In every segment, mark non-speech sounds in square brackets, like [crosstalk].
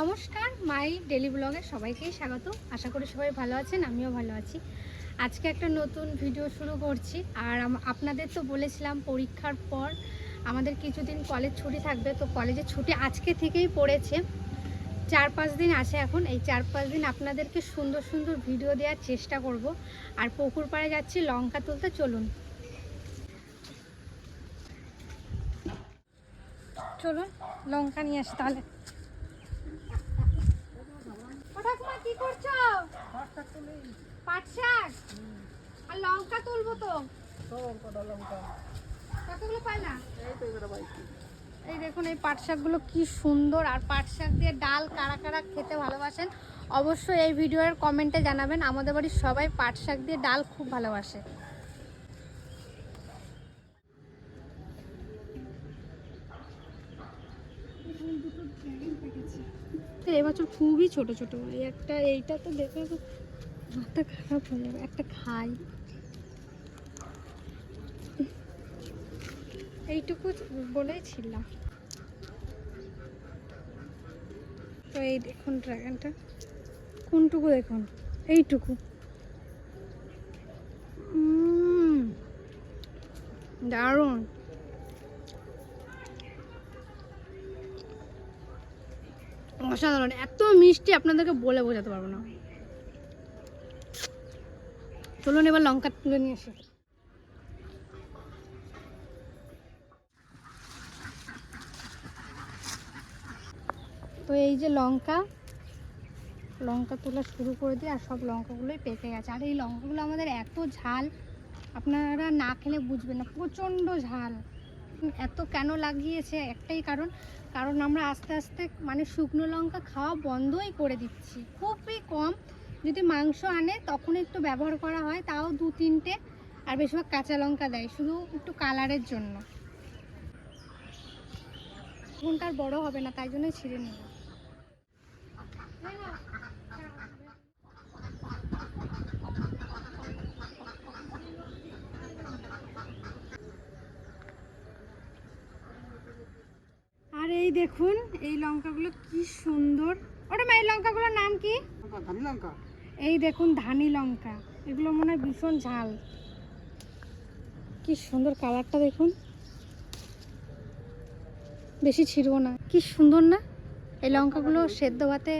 নমস্কার, মাই ডেলি ব্লগে সবাইকেই স্বাগত। আশা করি সবাই ভালো আছেন, আমিও ভালো আছি। আজকে একটা নতুন ভিডিও শুরু করছি, আর আপনাদের তো বলেছিলাম পরীক্ষার পর আমাদের কিছুদিন কলেজ ছুটি থাকবে, তো কলেজের ছুটি আজকে থেকেই পড়েছে। চার পাঁচ দিন আছে এখন, এই চার পাঁচ দিন আপনাদেরকে সুন্দর সুন্দর ভিডিও দেওয়ার চেষ্টা করব। আর পুকুর পাড়ে যাচ্ছি, লঙ্কা তুলতে, চলুন। চলুন, লঙ্কা নিয়ে আসি তাহলে ও ঠাকুমা কি করছ? পাট শাক আর লঙ্কা তুলবো তো। কতগুলো এই দেখুন, এই পাট শাকগুলো কি সুন্দর। আর পাট শাক দিয়ে ডাল কারা কারা খেতে ভালোবাসেন, অবশ্যই এই ভিডিওর কমেন্টে জানাবেন। আমাদের বাড়ির সবাই পাট শাক দিয়ে ডাল খুব ভালোবাসে। তো এবছর খুবই ছোট ছোট এই একটা এইটা তো দেখে মাথা খারাপ হয়ে যাবে। একটা খাই। এইটুকু বলেই ছিলাম। তো এই দেখুন ড্রাগনটা কোনটুকু দেখুন? এইটুকু। দারুণ। অসাধারণ, এত মিষ্টি আপনাদেরকে বলে বোঝাতে পারব না। চলুন এবার লঙ্কা তুলে নিয়ে আসি। তো এই যে লঙ্কা লঙ্কা তোলা শুরু করে দিই আর সব লঙ্কাগুলোই পেকে গেছে। আর এই লঙ্কাগুলো আমাদের এত ঝাল, আপনারা না খেলে বুঝবেন না, প্রচণ্ড ঝাল। এত কেন লাগিয়েছে একটাই কারণ কারণ আমরা আস্তে আস্তে মানে শুকনো লঙ্কা খাওয়া বন্ধই করে দিচ্ছি। খুবই কম। যদি মাংস আনে, তখন একটু ব্যবহার করা হয়। তাও দু তিনটে আর বেশিরভাগ কাঁচা লঙ্কা দেয়, শুধু একটু কালারের জন্য। ফোনটা আর বড়ো হবে না, তাই জন্যই ছিঁড়ে নেব আর এই দেখুন এই লঙ্কাগুলো কি সুন্দর। ওটা এই লঙ্কাগুলোর নাম কি? ধানি লঙ্কা? এই দেখুন ধানি লঙ্কা। এগুলো মনে হয় ভীষণ ঝাল। কি সুন্দর কালারটা দেখুন। বেশি ছিড়বো না। কি সুন্দর না? এই লঙ্কাগুলো সেদ্ধ ভাতে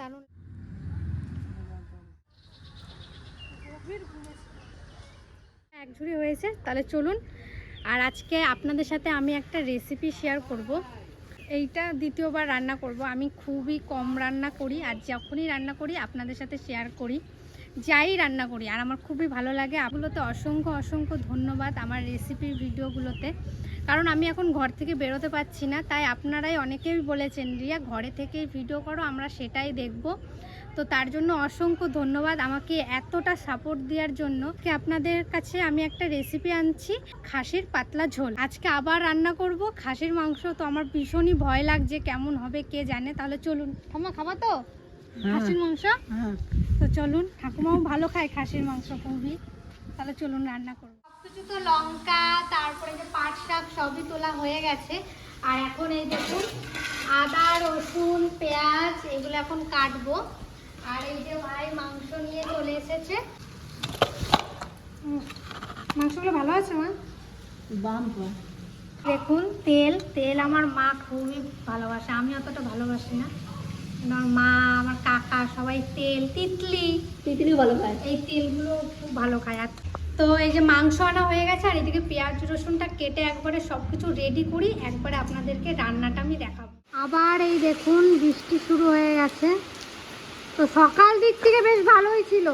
দারুণ। এক ঝুড়ি হয়েছে তাহলে চলুন। আর আজকে আপনাদের সাথে আমি একটা রেসিপি শেয়ার করব। এইটা দ্বিতীয়বার রান্না করব। আমি খুবই কম রান্না করি আর যখনই রান্না করি, আপনাদের সাথে শেয়ার করি, যাই রান্না করি, আর আমার খুবই ভালো লাগে। আপগুলোতে অসংখ্য অসংখ্য ধন্যবাদ আমার রেসিপির ভিডিওগুলোতে। কারণ আমি এখন ঘর থেকে বেরোতে পারছি না, তাই আপনারাই অনেকেই বলেছেন, রিয়া, ঘরে থেকেই ভিডিও করো, আমরা সেটাই দেখব। তো তার জন্য অসংখ্য ধন্যবাদ আমাকে এতটা সাপোর্ট দেওয়ার জন্য। কি আপনাদের কাছে আমি একটা রেসিপি আনছি খাসির পাতলা ঝোল। আজকে আবার রান্না করব খাসির মাংস তো আমার ভীষণই ভয় লাগছে কেমন হবে কে জানে? তাহলে চলুন। ঠাম্মা খাবা তো? খাসির মাংস? হ্যাঁ। তো চলুন ঠাকুমাও ভালো খায় খাসির মাংস খুবই। তাহলে চলুন রান্না করব। সবকিছু তো লঙ্কা তারপরে যে পাট শাক সবই তোলা হয়ে গেছে। আর এখন এই দেখুন আদা রসুন পেঁয়াজ এগুলো এখন কাটবো। আর এই যে ভাই মাংস নিয়ে চলে এসেছে। মাংসগুলো ভালো আছে মা? বাম দেখুন তেল তেল আমার মা খুবই ভালোবাসে আমি অতটা ভালোবাসি না। আমার মা আমার কাকা সবাই তেল তিতলি। তিতলি ভালো খায়। এই তেলগুলো খুব ভালো খায়। আর তো এই যে মাংস আনা হয়ে গেছে আর এদিকে পেঁয়াজ রসুনটা কেটে একবারে সব কিছু রেডি করি একবারে আপনাদেরকে রান্নাটা আমি দেখাবো। আবার এই দেখুন বৃষ্টি শুরু হয়ে গেছে। তো সকাল দিক থেকে বেশ ভালোই ছিল।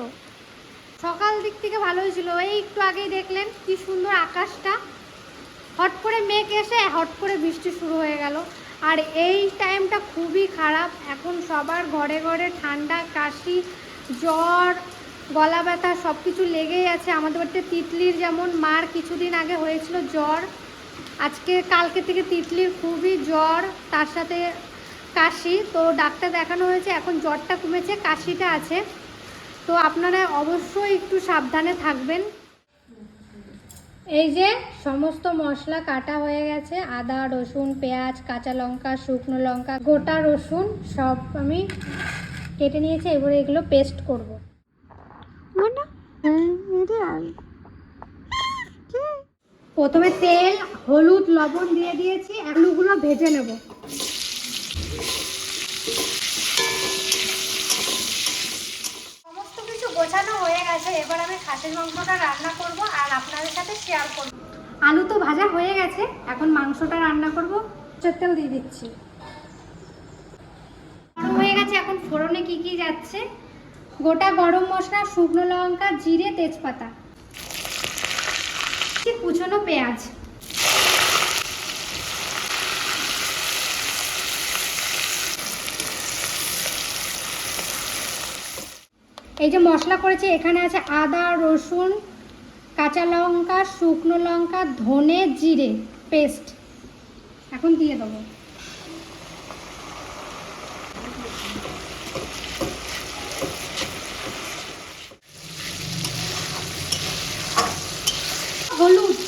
সকাল দিক থেকে ভালোই ছিল। এই একটু আগেই দেখলেন কি সুন্দর আকাশটা। হট করে মেঘ এসে হট করে বৃষ্টি শুরু হয়ে গেল। আর এই টাইমটা খুবই খারাপ। এখন সবার ঘরে ঘরে ঠান্ডা, কাশি, জ্বর, গলা ব্যথা সব কিছু লেগেই আছে। আমাদের বাড়িতে তিতলির যেমন মার কিছুদিন আগে হয়েছিল জ্বর, আজকে কালকে থেকে তিতলির খুবই জ্বর। তার সাথে কাশি তো ডাক্তার দেখানো হয়েছে এখন জ্বরটা কমেছে কাশিটা আছে। তো আপনারা অবশ্যই একটু সাবধানে থাকবেন। এই যে সমস্ত মশলা কাটা হয়ে গেছে আদা রসুন পেঁয়াজ কাঁচা লঙ্কা শুকনো লঙ্কা গোটা রসুন সব আমি কেটে নিয়েছি এবারে এগুলো পেস্ট করব। প্রথমে তেল হলুদ লবণ দিয়ে দিয়েছি আলুগুলো ভেজে নেব সমস্ত কিছু গোছানো হয়ে এবার আমি খাসির মাংসটা রান্না করব আর আপনাদের সাথে শেয়ার করব। আলু তো ভাজা হয়ে গেছে, এখন মাংসটা রান্না করব। তেল দিয়ে দিচ্ছি। হয়ে গেছে, এখন ফোড়নে কি কি যাচ্ছে? গোটা গরম মশলা, শুকনো লঙ্কা, জিরে, তেজপাতা। কুচনো পেঁয়াজ। এই যে মশলা করেছি, এখানে আছে আদা, রসুন, কাঁচা লঙ্কা, শুকনো লঙ্কা, ধনে জিরে, পেস্ট। এখন দিয়ে দেবো। হলুদ,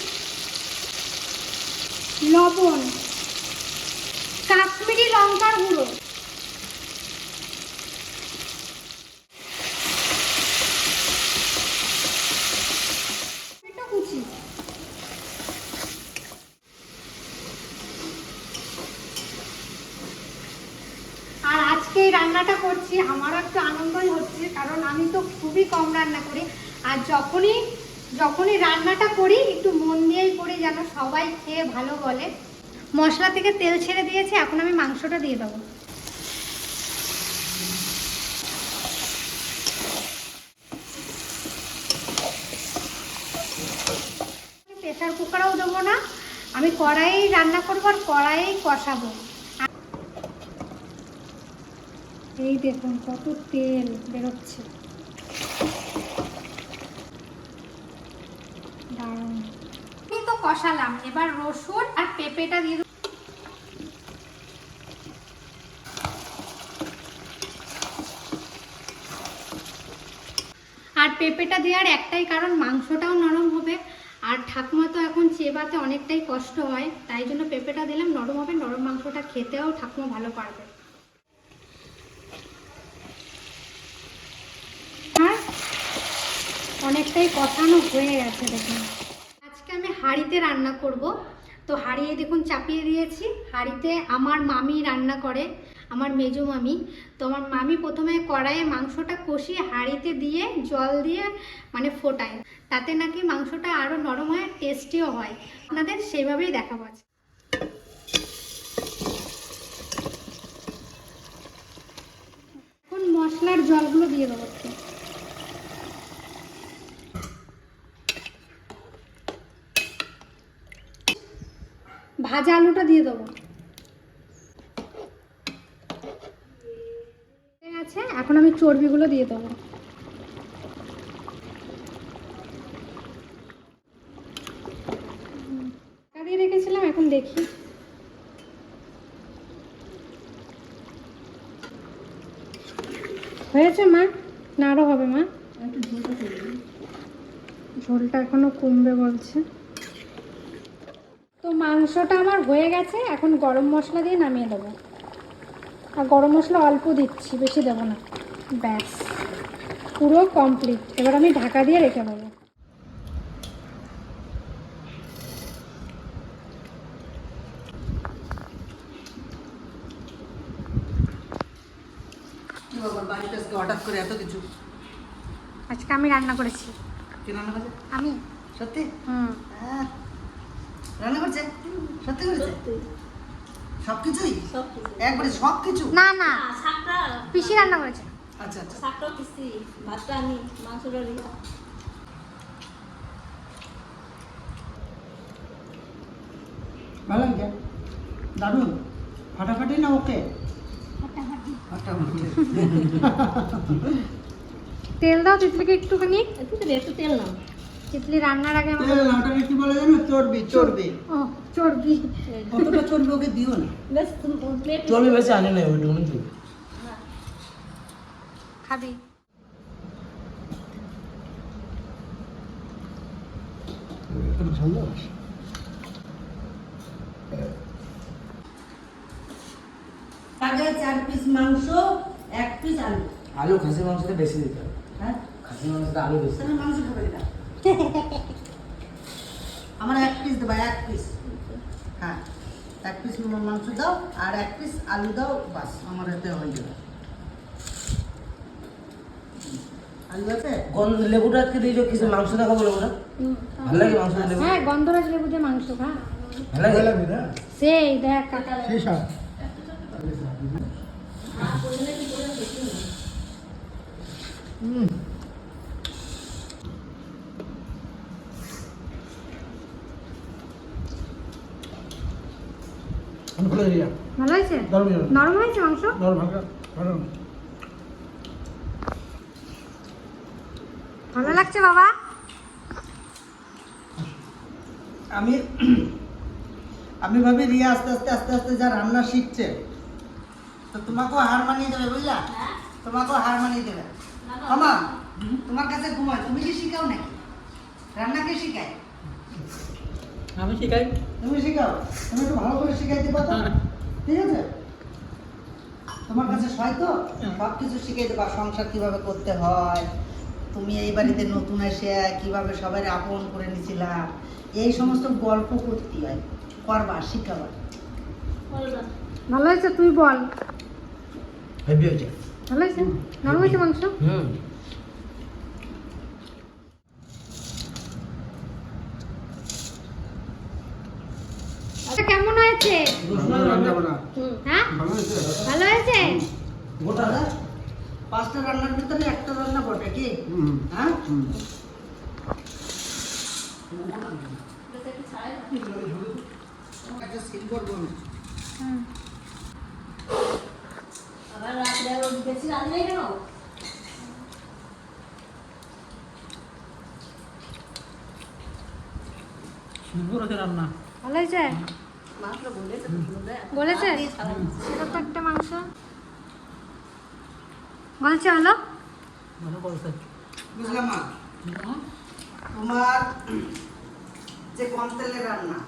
লবণ কাশ্মীরি লঙ্কার গুঁড়ো টমেটো কুচি আর আজকে এই রান্নাটা করছি আমারও একটু আনন্দই হচ্ছে কারণ আমি তো খুবই কম রান্না করি। আর যখনই যখনই রান্নাটা করি, একটু মন দিয়েই করি যেন সবাই খেয়ে ভালো বলে। মশলা থেকে তেল ছেড়ে দিয়েছি, এখন আমি মাংসটা দিয়ে দেবো। প্রেশার কুকারও দেবো না, আমি কড়াই রান্না করব আর কড়াই কষাবো। এই দেখুন কত তেল বেরোচ্ছে। দারুণ। কষালাম, এবার রসুন আর পেঁপেটা দিয়ে আর পেঁপেটা দেওয়ার একটাই কারণ, মাংসটাও নরম হবে। আর ঠাকুমা তো এখন চেবাতে অনেকটাই কষ্ট হয়, তাই জন্য পেঁপেটা দিলাম, নরম হবে, নরম মাংসটা খেতেও ঠাকুমা ভালো পারবে আর অনেকটাই কষানো হয়ে গেছে দেখুন। আজকে আমি হাঁড়িতে রান্না করব। তো হাঁড়িয়ে দেখুন চাপিয়ে দিয়েছি। হাঁড়িতে আমার মামি রান্না করে, আমার মেজো মামি। তো আমার মামি প্রথমে কড়াইয়ে মাংসটা কষিয়ে হাঁড়িতে দিয়ে জল দিয়ে মানে ফোটায়। তাতে নাকি মাংসটা আরও নরম হয় টেস্টিও হয়। আপনাদের সেইভাবেই দেখাবো আজকে। এখন মশলার জলগুলো দিয়ে দেবো ভাজা আলুটা দিয়ে দেবো। গেছে এখন আমি চর্বিগুলো দিয়ে দেবো। দিয়ে রেখেছিলাম এখন দেখি। হয়েছে মা? না আরও হবে মা। ঝোলটা এখনও কমবে বলছে। তো মাংসটা আমার হয়ে গেছে এখন গরম মশলা দিয়ে নামিয়ে দেবো। আর গরম মশলা অল্প দিচ্ছি বেশি দেবো না। ব্যাস পুরো কমপ্লিট এবার আমি ঢাকা দিয়ে রেখে দেবো। আজকে হঠাৎ করে এত কিছু? আজকে আমি রান্না করেছি। আমি। সত্যি? হুম। রান্না করছে? সত্যি করেছে? সব কিছুই একবারে সব কিছু না। না শাকটা পিসি রান্না করেছে। আচ্ছা আচ্ছা। শাকটা পিসি ভাতটা আমি মাংসটা রিয়া ভালো দারুণ ফাটাফাটি না ওকে? তেল দাও তিতলিকে একটুখানি। তেল একটু তেল নাও। তিতলি রান্নার আগে তেল না, কি বলে জানো? চর্বি চর্বি। ও চর্বি। কতটা চর্বি ওকে দিও না। বেশ চর্বি বেশি আনি নাই ওইটুকুনি দিই খাবি। একটু ঝাল আগে চার পিস মাংস এক পিস আলু। আলু খাসি মাংসতে বেশি দিতে হবে হ্যাঁ? খাসি মাংসতে আলু বেশি। মাংস খাবে এটা। [laughs] আমার এক পিস দেবা এক পিস হ্যাঁ এক পিস মাংস দাও আর এক পিস আলু দাও বাস আমার এতে হয়ে যাবে আলু আছে? গন্ধ লেবুটা আজকে দিয়েছ কিছু মাংস দেখাবো লেবুটা। ভালো লাগে মাংস লেবু? হ্যাঁ গন্ধরাজ লেবু দিয়ে মাংস খা ভালো লাগে? সেই দেখ কাকা। সেই স্বাদ। হুম। দিই ভালো হয়েছে গরম নরম হয়েছে মাংস? হালকা গরম ভালো লাগছে বাবা? আমি আমি ভাবি রিয়া আস্তে আস্তে আস্তে আস্তে যা রান্না শিখছে। তো তোমাকেও হার মানিয়ে দেবে বুঝলা? তোমাকেও হার মানিয়ে দেবে। আমা তোমার কাছে ঘুমায়। তুমি কি শিখাও নাকি? রান্না কে শিখায়? আমি শিখাই। তুমি শিখাও। তুমি একটু ভালো করে শিখাইতে পারো। ঠিক আছে? তোমার কাছে সয় তো? সব কিছু শিখাই দেবা সংসার কীভাবে করতে হয়? তুমি এই বাড়িতে নতুন এসে কীভাবে সবাই আপন করে নিছিলা? এই সমস্ত গল্প করতে হয়। করবা শিখাবা। ভালো হয়েছে তুই বল। হয়েছে। ভালো হয়েছে? নরম হয়েছে মাংস? হুম আচ্ছা, কেমন হয়েছে রান্না করা হ্যাঁ? ভালো হয়েছে? ভালো পাঁচটা রান্নার ভিতরে একটা রান্না বটে কি? হুম। হ্যাঁ। আবার রাত্রে বেশি রাঁধলে কেন? সুন্দর রান্না। ভালো হয়েছে? বলেছে। সেটা তো একটা মাংস। বলছে হলো বুঝলাম মা তোমার যে কম তেলের রান্না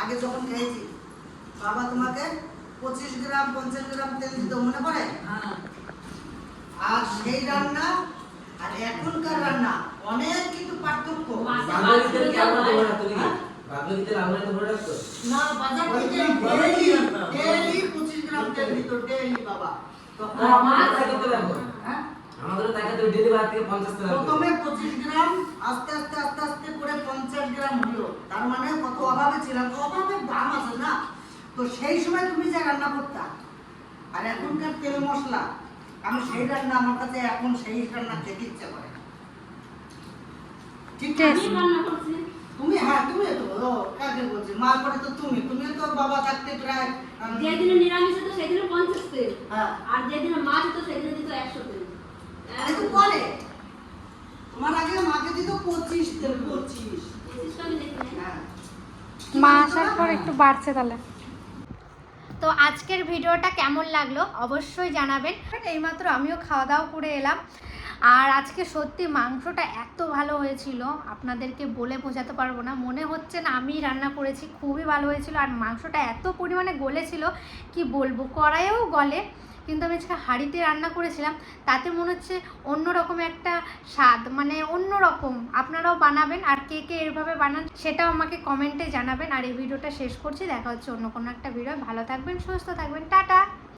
আগে যখন খেয়েছি বাবা তোমাকে পঁচিশ গ্রাম পঞ্চাশ গ্রাম তেল দিত মনে পড়ে? হ্যাঁ। আর সেই রান্না আর এখনকার রান্না অনেক কিন্তু পার্থক্য। বাঙালি তেল কি আমরা দেবো না আমরা বাজার থেকে ডেইলি ডেইলি পঁচিশ গ্রাম তেল দিত ডেইলি বাবা। তখন আমাদের তাকে তো হ্যাঁ? আমাদের তাকে তো বার থেকে পঞ্চাশ টাকা প্রথমে পঁচিশ গ্রাম আস্তে আস্তে আস্তে আস্তে করে পঞ্চাশ গ্রাম হলো তার মানে কত অভাবে ছিলাম তো অভাবের দাম আছে না? তো সেই সময় তুমি যে রান্না করতা আর এখনকার তেল মশলা আমি সেই রান্না আমার কাছে এখন সেই রান্না খেতে ইচ্ছে করে। ঠিক. আমি রান্না করছি। তুমি হ্যাঁ তুমি তো ও কাকে বলছি মার পরে তো তুমি তুমি তো বাবা থাকতে প্রায় যেদিন নিরামিষ হতো সেদিনে পঞ্চাশ তে আর আর যেদিন মাছ হতো সেদিনে দিত একশো তে বলে তো পরে তোমার আগে মাকে দিত পঁচিশ তেল পঁচিশ। হ্যাঁ। মা আসার পর একটু বাড়ছে তাহলে। তো আজকের ভিডিওটা কেমন লাগল অবশ্যই জানাবেন। এইমাত্র আমিও খাওয়া দাওয়া করে এলাম। আর আজকে সত্যি মাংসটা এত ভালো হয়েছিল, আপনাদেরকে বলে বোঝাতে পারব না। মনে হচ্ছে না আমি রান্না করেছি, খুবই ভালো হয়েছিল। আর মাংসটা এত পরিমাণে গলেছিল, কি বলব, কড়াইয়েও গলে। কিন্তু আমি আজকে হাঁড়িতে রান্না করেছিলাম, তাতে মনে হচ্ছে অন্যরকম একটা স্বাদ মানে অন্যরকম আপনারাও বানাবেন আর কে কে এভাবে বানান সেটাও আমাকে কমেন্টে জানাবেন। আর এই ভিডিওটা শেষ করছি, দেখা হচ্ছে অন্য কোনো একটা ভিডিও ভালো থাকবেন, সুস্থ থাকবেন, টাটা!